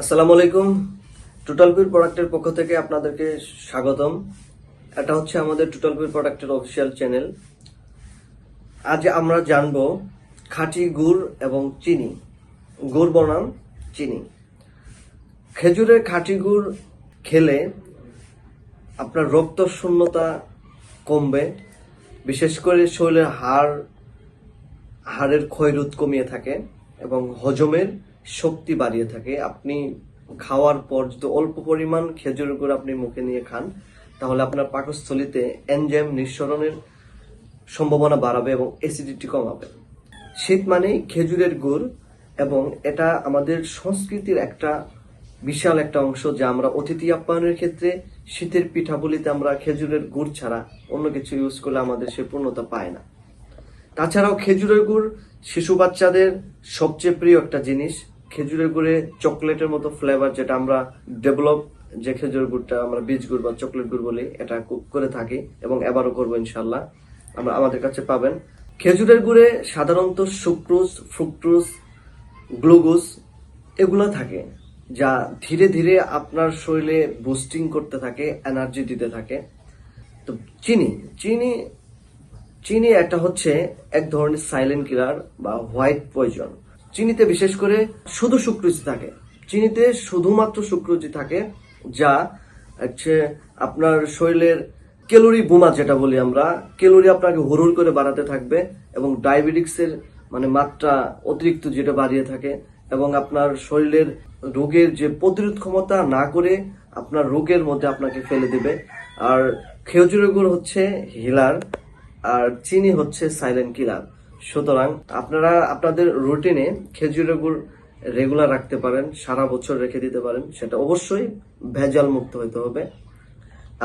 আসসালামু আলাইকুম। টোটাল পির প্রোডাক্টের পক্ষ থেকে আপনাদেরকে স্বাগতম। এটা হচ্ছে আমাদের টোটাল পির প্রোডাক্টের অফিসিয়াল চ্যানেল আজ আমরা জানব খাঁটি গুড় এবং চিনি। গুড় বনাম, চিনি। খেজুরের খাঁটি গুড় খেলে আপনার রক্ত শূন্যতা কমবে। বিশেষ করে শরীরের হাড়, হাড়ের ক্ষয়রোধ কমিয়ে থাকে এবং হজমের শক্তি বাড়িয়ে থাকে। আপনি খাওয়ার পর যদি অল্প পরিমাণ খেজুরের গুড় আপনি মুখে নিয়ে খান, তাহলে আপনার পাকস্থলিতে এনজাইম নিঃসরণের সম্ভাবনা বাড়াবে এবং অ্যাসিডিটি কমাবে। শীত মানেই খেজুরের গুড় এবং এটা আমাদের সংস্কৃতির একটা বিশাল একটা অংশ যা আমরা অতিথি আপ্যায়নের ক্ষেত্রে শীতের পিঠাগুলিতে আমরা খেজুরের গুড় ছাড়া অন্য কিছু ইউজ করলে আমাদের সে পূর্ণতা পায় না। তাছাড়াও খেজুরের গুড় শিশু বাচ্চাদের সবচেয়ে প্রিয় একটা জিনিস। খেজুরের গুড়ে চকলেটের মতো ফ্লেভার যেটা আমরা ডেভেলপ যে খেজুর গুড়টা আমরা বীজ গুড় বা চকলেট গুড় বলি, এটা করে থাকি এবং এবারও করব ইনশাল্লাহ আমরা আমাদের কাছে পাবেন। খেজুরের গুড়ে সাধারণত সুক্রোজ ফ্রুক্টোজ গ্লুকোজ এগুলো থাকে, যা ধীরে ধীরে আপনার শরীরে বুস্টিং করতে থাকে এনার্জি দিতে থাকে। তো চিনি চিনি চিনি একটা হচ্ছে এক ধরনের সাইলেন্ট কিলার বা হোয়াইট পয়জন চিনিতে বিশেষ করে শুধু সুক্রোজি থাকে। চিনিতে শুধুমাত্র সুক্রোজি থাকে, যা হচ্ছে আপনার শরীরের ক্যালোরি বোমা যেটা বলি আমরা, ক্যালোরি আপনাকে হুড়ুর করে বাড়াতে থাকবে এবং ডায়াবেটিক্সের মানে মাত্রা অতিরিক্ত যেটা বাড়িয়ে থাকে এবং আপনার শরীরের রোগের যে প্রতিরোধ ক্ষমতা না করে আপনার রোগের মধ্যে আপনাকে ফেলে দেবে। আর খেজুরের গুড় হচ্ছে হিলার, আর চিনি হচ্ছে সাইলেন্ট কিলার। সুতরাং আপনারা আপনাদের রুটিনে খেজুরের গুড় রেগুলার রাখতে পারেন, সারা বছর রেখে দিতে পারেন, সেটা অবশ্যই ভেজাল মুক্ত হতে হবে।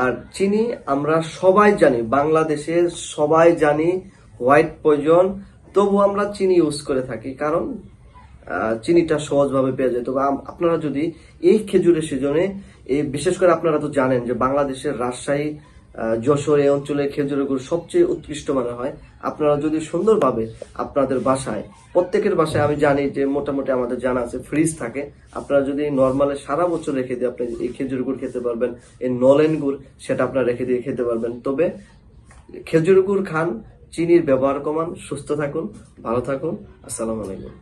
আর চিনি আমরা সবাই জানি, বাংলাদেশে সবাই জানি হোয়াইট পয়জন, তবু আমরা চিনি ইউজ করে থাকি কারণ চিনিটা সহজভাবে পেয়ে যায়। তবে আপনারা যদি এই খেজুরের সিজনে, এই বিশেষ করে আপনারা তো জানেন যে বাংলাদেশের রাজশাহী যশোর এই অঞ্চলে খেজুরের গুড় সবচেয়ে উৎকৃষ্ট মানের হয়। আপনারা যদি সুন্দরভাবে আপনাদের বাসায়, প্রত্যেকের বাসায়, আমি জানি যে মোটামুটি আমাদের জানা আছে ফ্রিজ থাকে। আপনারা যদি নর্মালে সারা বছর রেখে দিয়ে আপনি এই খেজুর গুড় খেতে পারবেন, এই নলেন গুড় সেটা আপনারা রেখে দিয়ে খেতে পারবেন। তবে খেজুর গুড় খান, চিনির ব্যবহার কমান, সুস্থ থাকুন, ভালো থাকুন। আসসালামু আলাইকুম।